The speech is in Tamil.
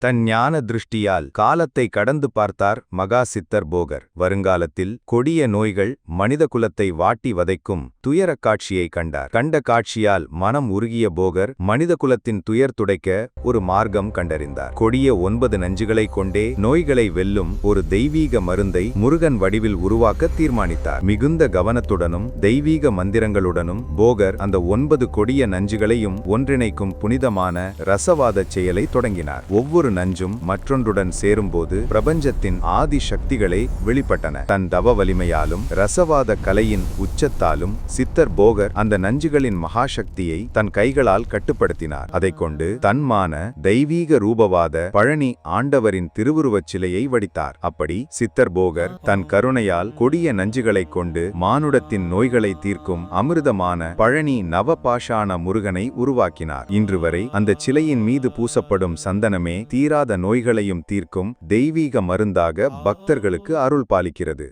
தன் ஞான திருஷ்டியால் காலத்தை கடந்து பார்த்தார் மகா சித்தர் போகர். வருங்காலத்தில் கொடிய நோய்கள் மனித குலத்தை வாட்டி வதைக்கும் துயரக் காட்சியை கண்டார். கண்ட காட்சியால் மனம் உருகிய போகர் மனித குலத்தின் துயர் துடைக்க ஒரு மார்க்கம் கண்டறிந்தார். கொடிய ஒன்பது நஞ்சுகளை கொண்டே நோய்களை வெல்லும் ஒரு தெய்வீக மருந்தை முருகன் வடிவில் உருவாக்க தீர்மானித்தார். மிகுந்த கவனத்துடனும் தெய்வீக மந்திரங்களுடனும் போகர் அந்த ஒன்பது கொடிய நஞ்சுகளையும் ஒன்றிணைக்கும் புனிதமான ரசவாதச் செயலை தொடங்கினார். ஒவ்வொரு நஞ்சும் மற்றொன்றுடன் சேரும்போது பிரபஞ்சத்தின் ஆதி சக்திகளே வெளிப்பட்டன. தன் தவ வலிமையாலும் ரசவாத கலையின் உச்சத்தாலும் சித்தர் போகர் அந்த நஞ்சுகளின் மகாசக்தியை தன் கைகளால் கட்டுப்படுத்தினார். அதை கொண்டு தன்மான தெய்வீக ரூபவாத பழனி ஆண்டவரின் திருவுருவச் சிலையை வடித்தார். அப்படி சித்தர் போகர் தன் கருணையால் கொடிய நஞ்சுகளைக் கொண்டு மானுடத்தின் நோய்களை தீர்க்கும் அமிர்தமான பழனி நவபாஷான முருகனை உருவாக்கினார். இன்று வரை அந்த சிலையின் மீது பூசப்படும் சந்தனமே தீ தீராத நோய்களையும் தீர்க்கும் தெய்வீக மருந்தாக பக்தர்களுக்கு அருள் பாலிக்கிறது